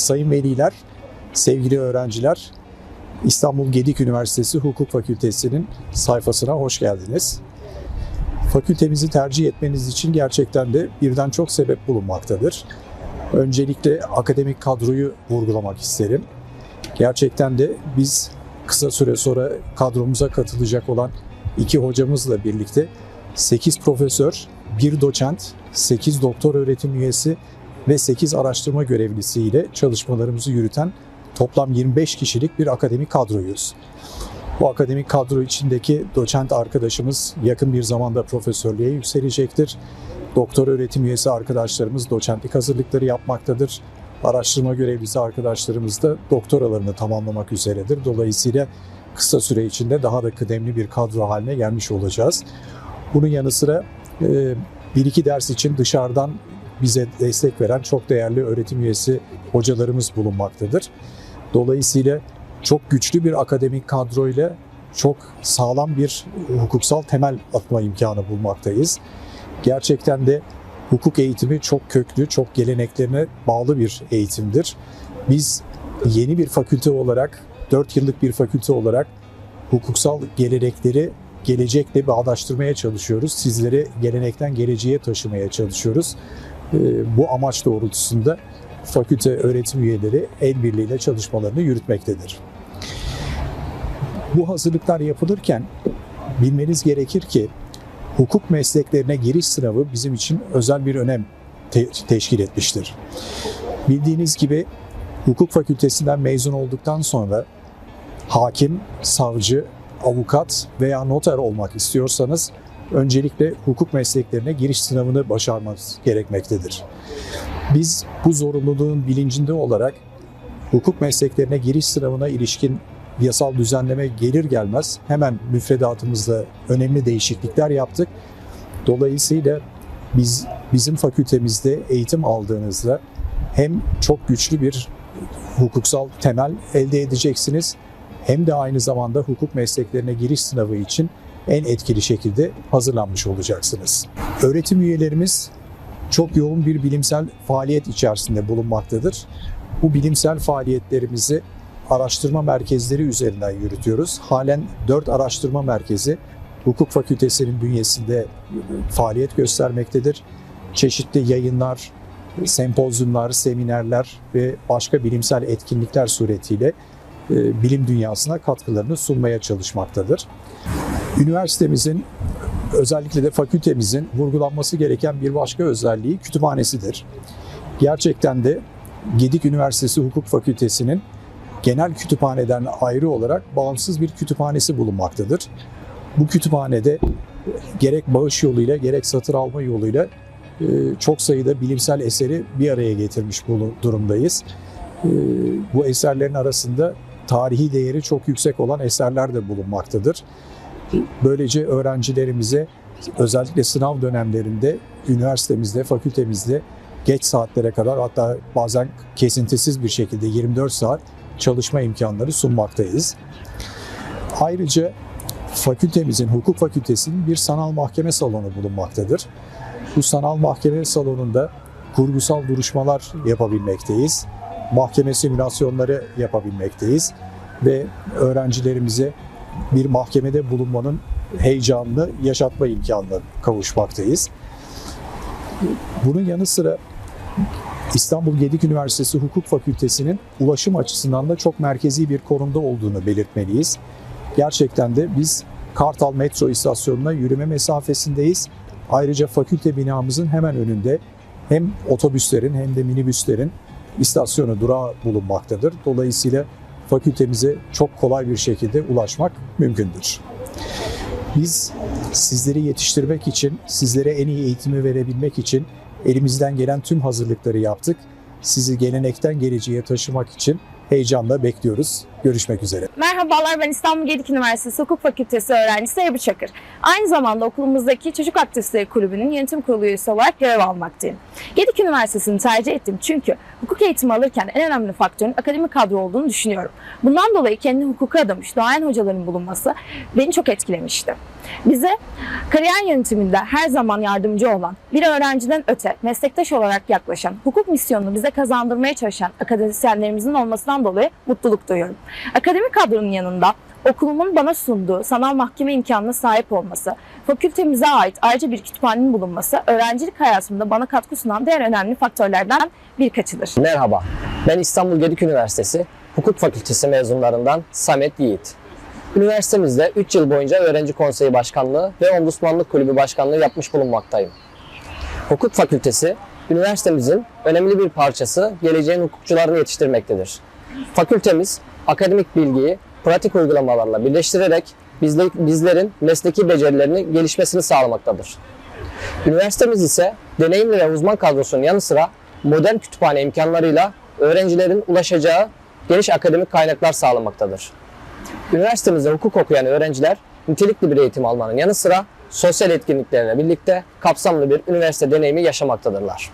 sayın veliler, sevgili öğrenciler, İstanbul Gedik Üniversitesi Hukuk Fakültesi'nin sayfasına hoş geldiniz. Fakültemizi tercih etmeniz için gerçekten de birden çok sebep bulunmaktadır. Öncelikle akademik kadroyu vurgulamak isterim. Gerçekten de biz kısa süre sonra kadromuza katılacak olan iki hocamızla birlikte 8 profesör, 1 doçent, 8 doktor öğretim üyesi ve 8 araştırma görevlisi ile çalışmalarımızı yürüten toplam 25 kişilik bir akademik kadroyuz. Bu akademik kadro içindeki doçent arkadaşımız yakın bir zamanda profesörlüğe yükselecektir. Doktor öğretim üyesi arkadaşlarımız doçentlik hazırlıkları yapmaktadır. Araştırma görevlisi arkadaşlarımız da doktoralarını tamamlamak üzeredir. Dolayısıyla kısa süre içinde daha da kıdemli bir kadro haline gelmiş olacağız. Bunun yanı sıra e, bir iki ders için dışarıdan bize destek veren çok değerli öğretim üyesi hocalarımız bulunmaktadır. Dolayısıyla çok güçlü bir akademik kadroyla çok sağlam bir hukuksal temel atma imkanı bulmaktayız. Gerçekten de hukuk eğitimi çok köklü, çok geleneklerine bağlı bir eğitimdir. Biz yeni bir fakülte olarak, 4 yıllık bir fakülte olarak hukuksal gelenekleri gelecekle bağdaştırmaya çalışıyoruz. Sizleri gelenekten geleceğe taşımaya çalışıyoruz. Ee, Bu amaç doğrultusunda fakülte öğretim üyeleri el birliğiyle çalışmalarını yürütmektedir. Bu hazırlıklar yapılırken bilmeniz gerekir ki hukuk mesleklerine giriş sınavı bizim için özel bir önem te- teşkil etmiştir. Bildiğiniz gibi hukuk fakültesinden mezun olduktan sonra hakim, savcı, avukat veya noter olmak istiyorsanız öncelikle hukuk mesleklerine giriş sınavını başarmanız gerekmektedir. Biz bu zorunluluğun bilincinde olarak hukuk mesleklerine giriş sınavına ilişkin yasal düzenleme gelir gelmez hemen müfredatımızda önemli değişiklikler yaptık. Dolayısıyla biz bizim fakültemizde eğitim aldığınızda hem çok güçlü bir hukuksal temel elde edeceksiniz hem de aynı zamanda hukuk mesleklerine giriş sınavı için en etkili şekilde hazırlanmış olacaksınız. Öğretim üyelerimiz çok yoğun bir bilimsel faaliyet içerisinde bulunmaktadır. Bu bilimsel faaliyetlerimizi araştırma merkezleri üzerinden yürütüyoruz. Halen 4 araştırma merkezi hukuk fakültesinin bünyesinde faaliyet göstermektedir. Çeşitli yayınlar, sempozyumlar, seminerler ve başka bilimsel etkinlikler suretiyle e, bilim dünyasına katkılarını sunmaya çalışmaktadır. Üniversitemizin özellikle de fakültemizin vurgulanması gereken bir başka özelliği kütüphanesidir. Gerçekten de Gedik Üniversitesi Hukuk Fakültesi'nin genel kütüphaneden ayrı olarak bağımsız bir kütüphanesi bulunmaktadır. Bu kütüphanede gerek bağış yoluyla gerek satır alma yoluyla e, çok sayıda bilimsel eseri bir araya getirmiş durumdayız. E, Bu eserlerin arasında tarihi değeri çok yüksek olan eserler de bulunmaktadır. Böylece öğrencilerimize özellikle sınav dönemlerinde üniversitemizde, fakültemizde geç saatlere kadar hatta bazen kesintisiz bir şekilde 24 saat çalışma imkanları sunmaktayız. Ayrıca fakültemizin, hukuk fakültesinin bir sanal mahkeme salonu bulunmaktadır. Bu sanal mahkeme salonunda kurgusal duruşmalar yapabilmekteyiz. Mahkeme simülasyonları yapabilmekteyiz ve öğrencilerimize bir mahkemede bulunmanın heyecanını yaşatma imkanına kavuşmaktayız. Bunun yanı sıra İstanbul Gedik Üniversitesi Hukuk Fakültesi'nin ulaşım açısından da çok merkezi bir konumda olduğunu belirtmeliyiz. Gerçekten de biz Kartal metro istasyonuna yürüme mesafesindeyiz. Ayrıca fakülte binamızın hemen önünde hem otobüslerin hem de minibüslerin istasyonu durağı bulunmaktadır. Dolayısıyla fakültemize çok kolay bir şekilde ulaşmak mümkündür. Biz sizleri yetiştirmek için, sizlere en iyi eğitimi verebilmek için elimizden gelen tüm hazırlıkları yaptık. Sizi gelenekten geleceğe taşımak için heyecanla bekliyoruz. Görüşmek üzere. Merhabalar ben İstanbul Gedik Üniversitesi Hukuk Fakültesi öğrencisi Ebru Çakır. Aynı zamanda okulumuzdaki Çocuk Aktivistleri Kulübü'nün yönetim kurulu üyesi olarak görev almaktayım. Gedik Üniversitesi'ni tercih ettim çünkü hukuk eğitimi alırken en önemli faktörün akademik kadro olduğunu düşünüyorum. Bundan dolayı kendi hukuka adamış doğayan hocaların bulunması beni çok etkilemişti. Bize kariyer yönetiminde her zaman yardımcı olan, bir öğrenciden öte meslektaş olarak yaklaşan, hukuk misyonunu bize kazandırmaya çalışan akademisyenlerimizin olmasından dolayı mutluluk duyuyorum. Akademik kadronun yanında okulumun bana sunduğu sanal mahkeme imkanına sahip olması, fakültemize ait ayrıca bir kütüphanenin bulunması öğrencilik hayatımda bana katkı sunan diğer önemli faktörlerden birkaçıdır. Merhaba, ben İstanbul Gedik Üniversitesi Hukuk Fakültesi mezunlarından Samet Yiğit. Üniversitemizde 3 yıl boyunca öğrenci konseyi başkanlığı ve ombudsmanlık kulübü başkanlığı yapmış bulunmaktayım. Hukuk Fakültesi, üniversitemizin önemli bir parçası geleceğin hukukçularını yetiştirmektedir. Fakültemiz, akademik bilgiyi pratik uygulamalarla birleştirerek bizle- bizlerin mesleki becerilerini gelişmesini sağlamaktadır. Üniversitemiz ise deneyimli ve uzman kadrosunun yanı sıra modern kütüphane imkanlarıyla öğrencilerin ulaşacağı geniş akademik kaynaklar sağlamaktadır. Üniversitemizde hukuk okuyan öğrenciler nitelikli bir eğitim almanın yanı sıra sosyal etkinliklerle birlikte kapsamlı bir üniversite deneyimi yaşamaktadırlar.